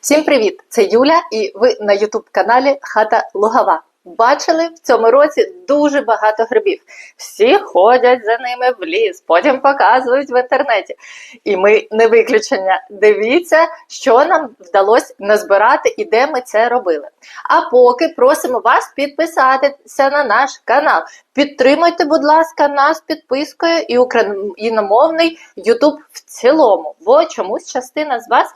Всім привіт! Це Юля, і ви на Ютуб-каналі Хата Лугава. Бачили в цьому році дуже багато грибів. Всі ходять за ними в ліс, потім показують в інтернеті. І ми не виключення. Дивіться, що нам вдалося назбирати і де ми це робили. А поки просимо вас підписатися на наш канал. Підтримуйте, будь ласка, нас підпискою і україномовний Ютуб в цілому, бо чомусь частина з вас.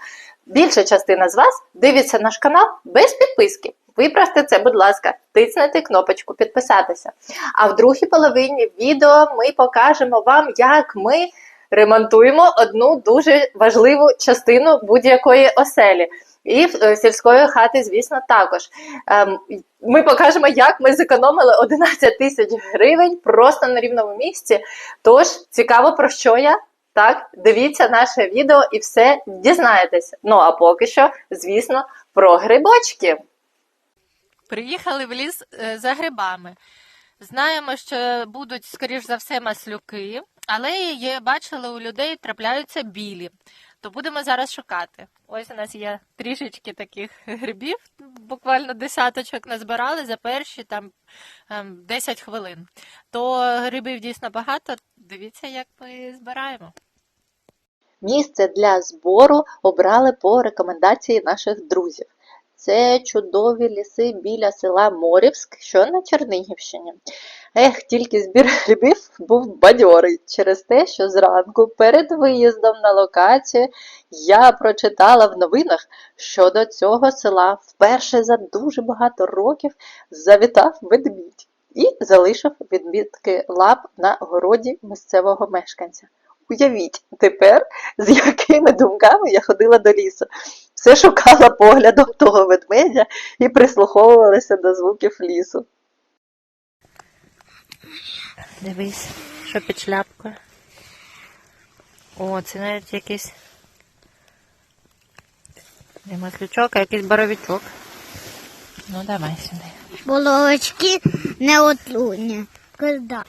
Більша частина з вас дивиться наш канал без підписки. Виправте це, будь ласка, тиснете кнопочку підписатися. А в другій половині відео ми покажемо вам, як ми ремонтуємо одну дуже важливу частину будь-якої оселі. І е, сільської хати, звісно, також. Ем, Ми покажемо, як ми зекономили 11 тисяч гривень просто на рівному місці. Тож цікаво, про що я. Так, дивіться наше відео і все дізнаєтеся. Ну а поки що, звісно, про грибочки. Приїхали в ліс е, за грибами. Знаємо, що будуть, скоріш за все, маслюки, але є, бачили, у людей трапляються білі. То будемо зараз шукати. Ось у нас є трішечки таких грибів, буквально десяточок назбирали за перші там ем, 10 хвилин. То грибів дійсно багато. Дивіться, як ми збираємо. Місце для збору обрали по рекомендації наших друзів. Це чудові ліси біля села Морівськ, що на Чернігівщині. Ех, тільки збір грибів був бадьорий через те, що зранку перед виїздом на локацію я прочитала в новинах, що до цього села вперше за дуже багато років завітав ведмідь і залишив відмітки лап на городі місцевого мешканця. Уявіть тепер, з якими думками я ходила до лісу. Все шукала поглядом того ведмедя і прислуховувалася до звуків лісу. Дивись, що під шляпкою. О, це навіть якийсь не маслючок, а якийсь боровичок. Ну, давай сюди. Булочки не отлунні. Когда?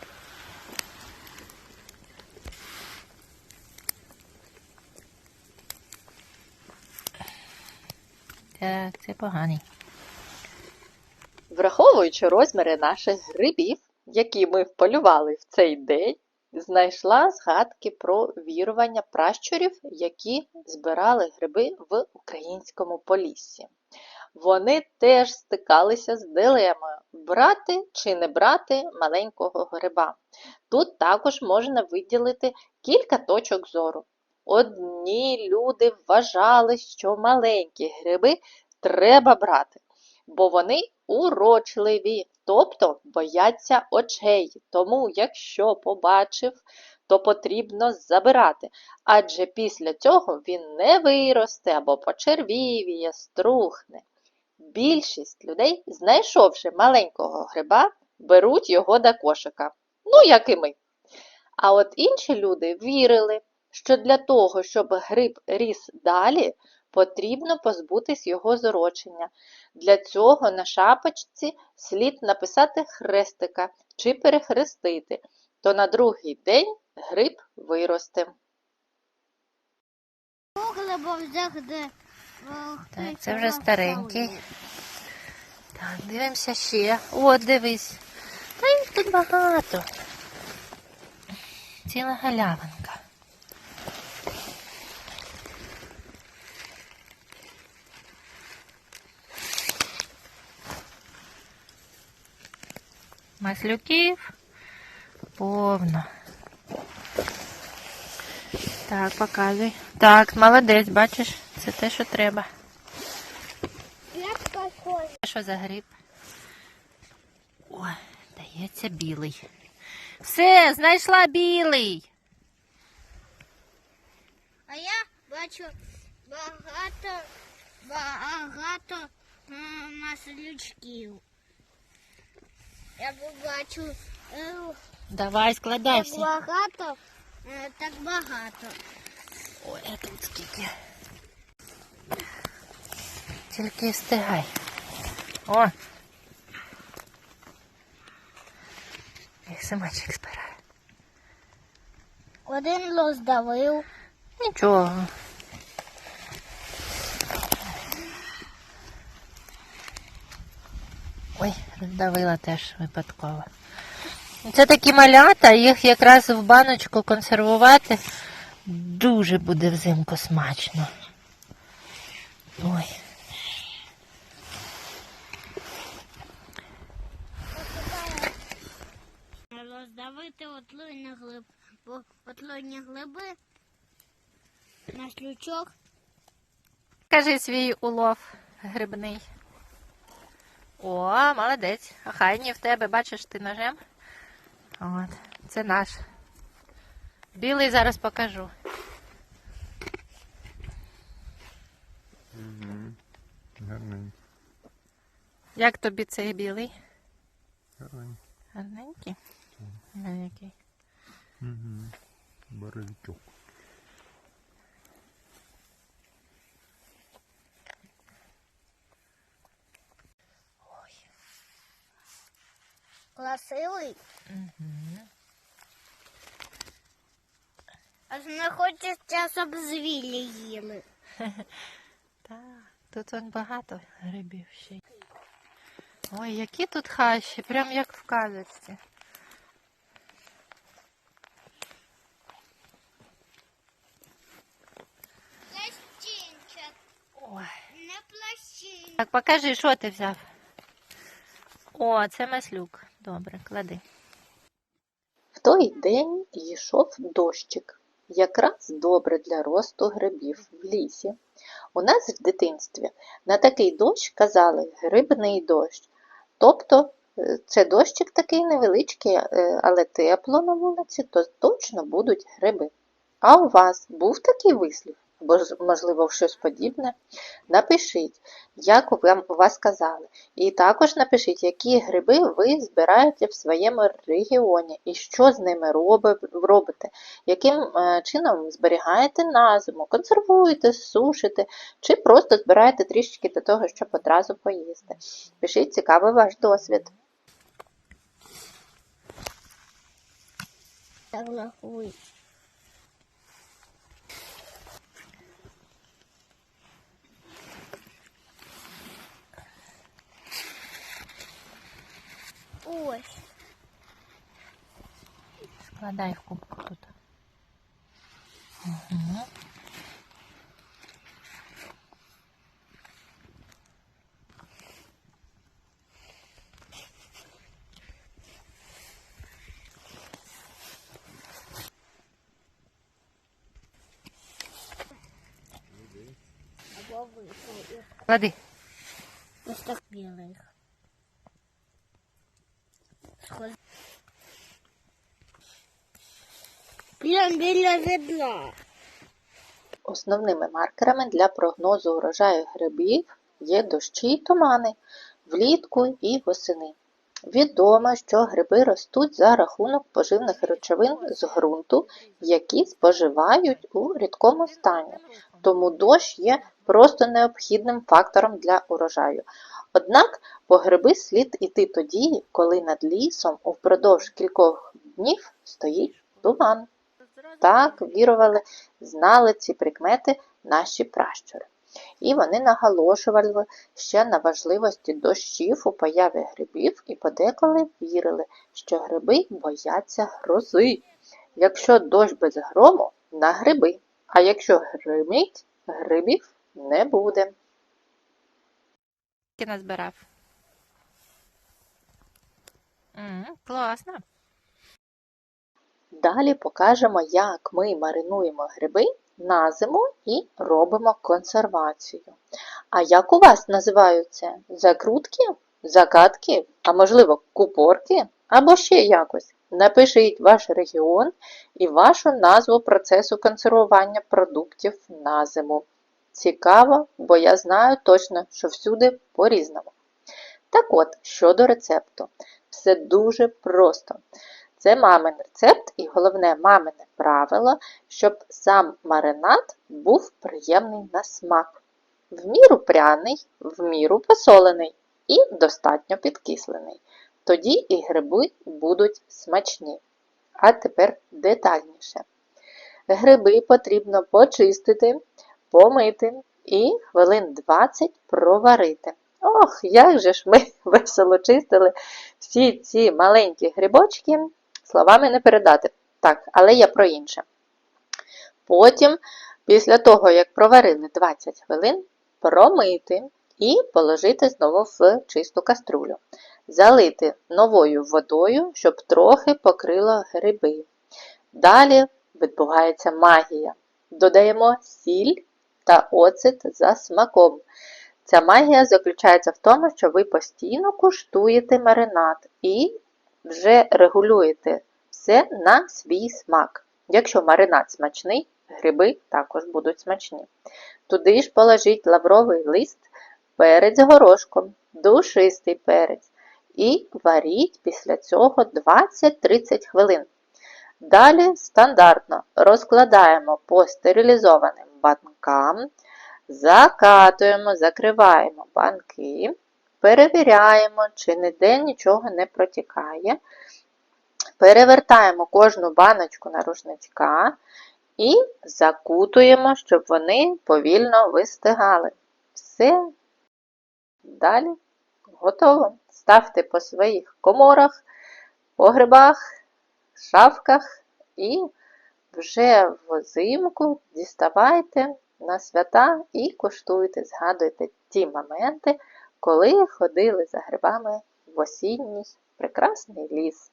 Так, це поганий. Враховуючи розміри наших грибів, які ми вполювали в цей день, знайшла згадки про вірування пращурів, які збирали гриби в українському поліссі. Вони теж стикалися з дилемою брати чи не брати маленького гриба. Тут також можна виділити кілька точок зору. Одні люди вважали, що маленькі гриби треба брати, бо вони урочливі, тобто бояться очей. Тому, якщо побачив, то потрібно забирати, адже після цього він не виросте або почервівіє, струхне. Більшість людей, знайшовши маленького гриба, беруть його до кошика. Ну, як і ми. А от інші люди вірили, що для того, щоб гриб ріс далі, потрібно позбутись його зрочення. Для цього на шапочці слід написати хрестика чи перехрестити, то на другий день гриб виросте. Так, це вже старенький. Так, дивимося ще. О, дивись. Та їх тут багато. Ціла галявинка. Маслюків повно. Так, показуй. Так, молодець, бачиш, це те, що треба. Що за гриб? О, дається білий. Все, знайшла білий. А я бачу багато, багато маслючків. Я бачу е, Давай, складай так багато, е, так багато. Ой, а тут скільки. Тільки встигай. О! Як самочок збирає. Один роздавив, Нічого. Ой, роздавила теж випадково. Це такі малята, їх якраз в баночку консервувати дуже буде взимку смачно. Ой. Роздавити отлойні глиб, бо отлойні глиби на шлючок. Кажи свій улов грибний. О, молодець. А хайні в тебе, бачиш ти ножем? От, це наш. Білий зараз покажу. Гарненький. Як тобі цей білий? Гарненький. Гарненький? Гарненький. Угу. Боровичок. Красивий. Аж не хочеться, щоб звілі їли. Так, тут вон багато грибів ще. Ой, які тут хащі, прям як в казочці. Ой. не плащинчик. Так, покажи, що ти взяв. О, це маслюк. Добре, клади. В той день йшов дощик, якраз добре для росту грибів в лісі. У нас в дитинстві на такий дощ казали грибний дощ. Тобто е, це дощик такий невеличкий, е, але тепло на вулиці, то точно будуть гриби. А у вас був такий вислів? Або можливо, щось подібне? Напишіть, як вам вас казали. І також напишіть, які гриби ви збираєте в своєму регіоні і що з ними роби- робите, яким е, чином зберігаєте на зиму, консервуєте, сушите, чи просто збираєте трішечки для того, щоб одразу поїсти. Пишіть цікавий ваш досвід. Так рахуй. Ось. Складай в кубку тут. Угу. Або вийшов. Клади. Ось так білих. Прям біля відра. Основними маркерами для прогнозу урожаю грибів є дощі й тумани влітку і восени. Відомо, що гриби ростуть за рахунок поживних речовин з ґрунту, які споживають у рідкому стані. Тому дощ є просто необхідним фактором для урожаю. Однак по гриби слід іти тоді, коли над лісом упродовж кількох днів стоїть туман. Так вірували, знали ці прикмети наші пращури. І вони наголошували ще на важливості дощів у появі грибів і подеколи вірили, що гриби бояться грози. Якщо дощ без грому, на гриби, а якщо гримить, грибів не буде. Ти назбирав. М, класно. Далі покажемо, як ми маринуємо гриби на зиму і робимо консервацію. А як у вас називаються закрутки, закатки, а можливо купорки або ще якось? Напишіть ваш регіон і вашу назву процесу консервування продуктів на зиму. Цікаво, бо я знаю точно, що всюди по-різному. Так от, щодо рецепту, все дуже просто. Це мамин рецепт і головне мамине правило, щоб сам маринад був приємний на смак. В міру пряний, в міру посолений і достатньо підкислений. Тоді і гриби будуть смачні. А тепер детальніше. Гриби потрібно почистити, помити і хвилин 20 проварити. Ох, як же ж ми весело чистили всі ці маленькі грибочки, словами не передати. Так, але я про інше. Потім, після того, як проварили 20 хвилин, промити і положити знову в чисту каструлю. Залити новою водою, щоб трохи покрило гриби. Далі відбувається магія. Додаємо сіль та оцет за смаком. Ця магія заключається в тому, що ви постійно куштуєте маринад і вже регулюєте все на свій смак. Якщо маринад смачний, гриби також будуть смачні. Туди ж положіть лавровий лист, перець горошком, душистий перець і варіть після цього 20-30 хвилин. Далі стандартно розкладаємо по стерилізованим банкам, закатуємо, закриваємо банки, перевіряємо, чи ніде нічого не протікає. Перевертаємо кожну баночку на рушничка і закутуємо, щоб вони повільно вистигали. Все. Далі готово. Ставте по своїх коморах, погребах, шафках і вже взимку діставайте на свята і куштуйте, згадуйте ті моменти, коли ходили за грибами в осінній прекрасний ліс.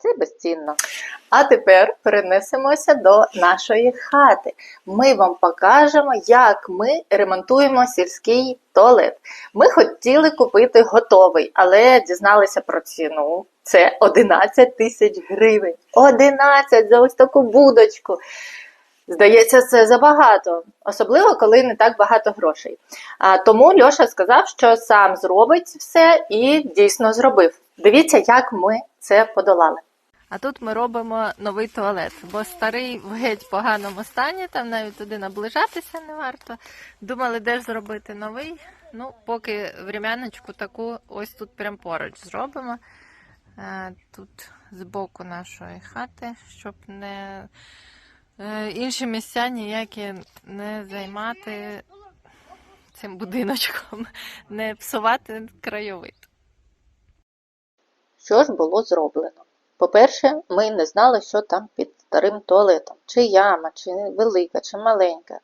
Це безцінно. А тепер перенесемося до нашої хати. Ми вам покажемо, як ми ремонтуємо сільський туалет. Ми хотіли купити готовий, але дізналися про ціну. Це 11 тисяч гривень. 11 за ось таку будочку. Здається, це забагато, особливо коли не так багато грошей. А, тому Льоша сказав, що сам зробить все і дійсно зробив. Дивіться, як ми це подолали. А тут ми робимо новий туалет, бо старий в геть поганому стані, там навіть туди наближатися не варто. Думали, де ж зробити новий. Ну, поки врем'яночку таку ось тут прям поруч зробимо. Е, Тут з боку нашої хати, щоб не е, інші місця ніякі не займати цим будиночком, не псувати краєвид. Що ж було зроблено? По-перше, ми не знали, що там під старим туалетом, чи яма, чи велика, чи маленька.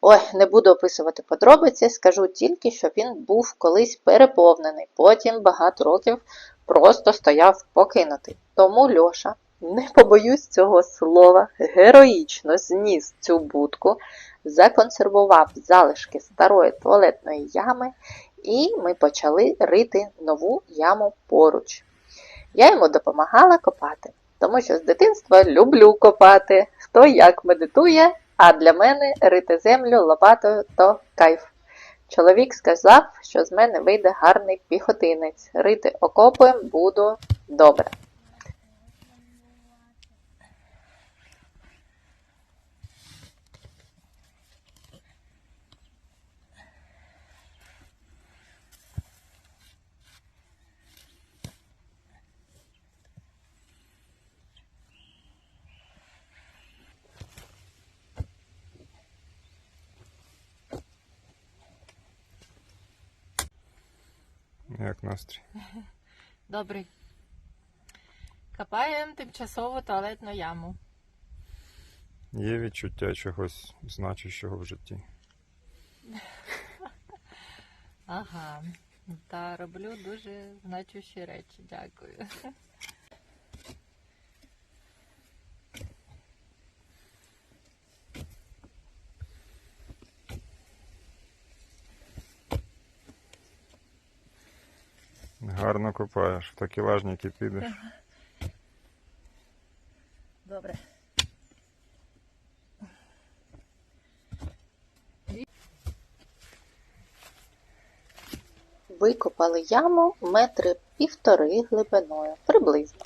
Ой, не буду описувати подробиці, скажу тільки, що він був колись переповнений, потім багато років просто стояв покинутий. Тому Льоша, не побоюсь цього слова, героїчно зніс цю будку, законсервував залишки старої туалетної ями, і ми почали рити нову яму поруч. Я йому допомагала копати, тому що з дитинства люблю копати. Хто як медитує, а для мене рити землю лопатою то кайф. Чоловік сказав, що з мене вийде гарний піхотинець. Рити окопи буду добре. Як настрій? Добрий. Копаємо тимчасову туалетну яму. Є відчуття чогось значущого в житті. Ага. Та роблю дуже значущі речі. Дякую. Гарно копаєш, в такі важніки підеш. Добре. Викопали яму метри півтори глибиною, приблизно.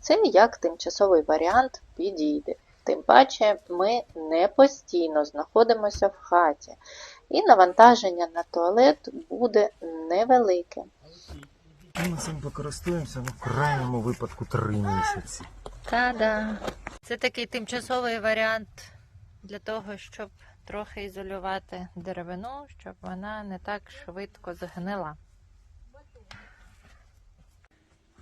Це як тимчасовий варіант підійде. Тим паче ми не постійно знаходимося в хаті, і навантаження на туалет буде невелике. Ми цим використовуємося в крайньому випадку три місяці. Та-да. Це такий тимчасовий варіант для того, щоб трохи ізолювати деревину, щоб вона не так швидко згнила.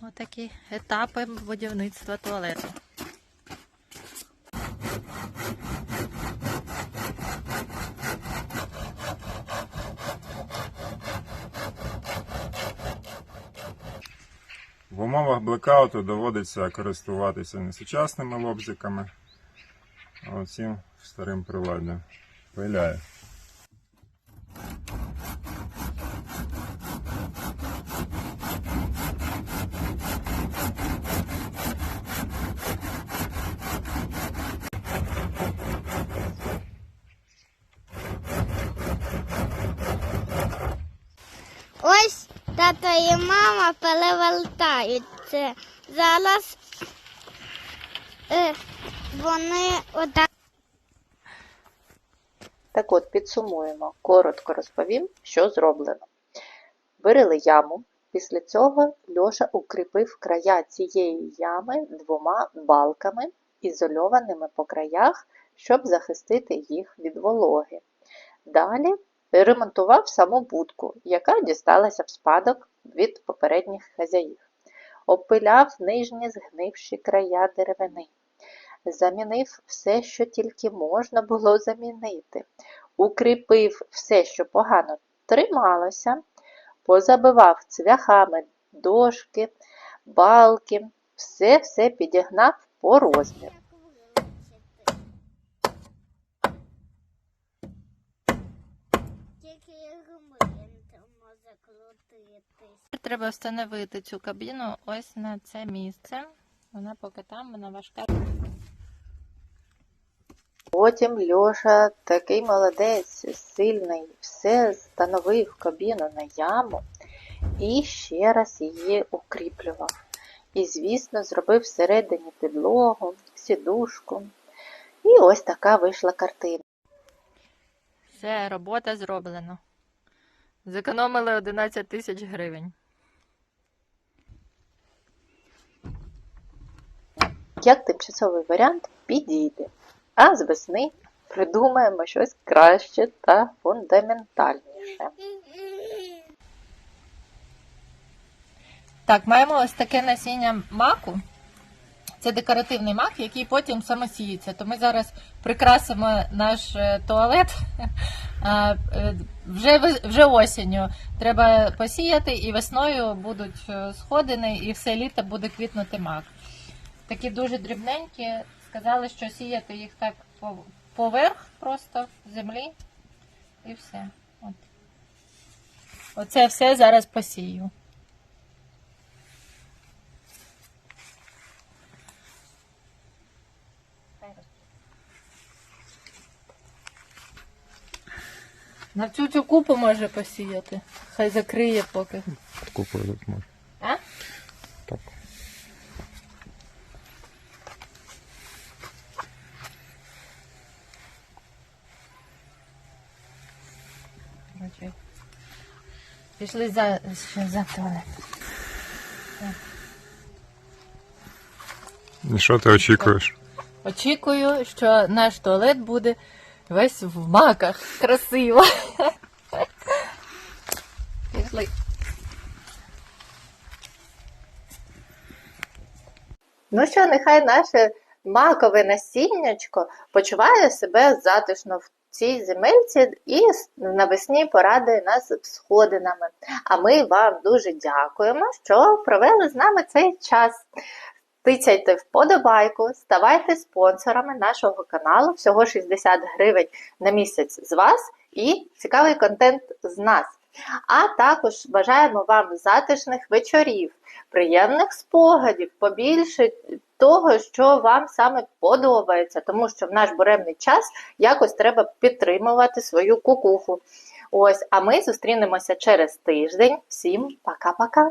Отакі етапи будівництва туалету. В умовах блекауту доводиться користуватися не сучасними лобзиками, а оцим старим приладдям. Пиляє. Ось тато і мама перевертаються. Зараз е, вони отак. Так от, підсумуємо, коротко розповім, що зроблено. Вирили яму. Після цього Льоша укріпив края цієї ями двома балками, ізольованими по краях, щоб захистити їх від вологи. Далі ремонтував саму будку, яка дісталася в спадок від попередніх хазяїв. Опиляв нижні згнивші края деревини. Замінив все, що тільки можна було замінити. Укріпив все, що погано трималося, позабивав цвяхами дошки, балки, все-все підігнав по розміру. Треба встановити цю кабіну ось на це місце. Вона поки там, вона важка. Потім Льоша такий молодець, сильний, все встановив кабіну на яму і ще раз її укріплював. І, звісно, зробив всередині підлогу, сідушку. І ось така вийшла картина. Все, робота зроблена. Зекономили 11 тисяч гривень. Як тимчасовий варіант підійде. А з весни придумаємо щось краще та фундаментальніше. Так, маємо ось таке насіння маку. Це декоративний мак, який потім самосіється. То ми зараз прикрасимо наш е, туалет е, вже, вже осінню. Треба посіяти, і весною будуть е, сходини, і все літо буде квітнути мак. Такі дуже дрібненькі. Сказали, що сіяти їх так поверх просто землі. І все. От. Оце все зараз посію. На всю цю купу може посіяти. Хай закриє поки. Під купою тут може. А? Так. Пішли за, ще за туалет. І що ти очікуєш? Очікую, що наш туалет буде весь в маках. Красиво. Пішли. Ну що, нехай наше макове насіннячко почуває себе затишно в цій земельці і навесні порадує нас сходинами. А ми вам дуже дякуємо, що провели з нами цей час. Тицяйте вподобайку, ставайте спонсорами нашого каналу. Всього 60 гривень на місяць з вас і цікавий контент з нас. А також бажаємо вам затишних вечорів, приємних спогадів, побільше того, що вам саме подобається, тому що в наш буремний час якось треба підтримувати свою кукуху. Ось, а ми зустрінемося через тиждень. Всім пока-пока!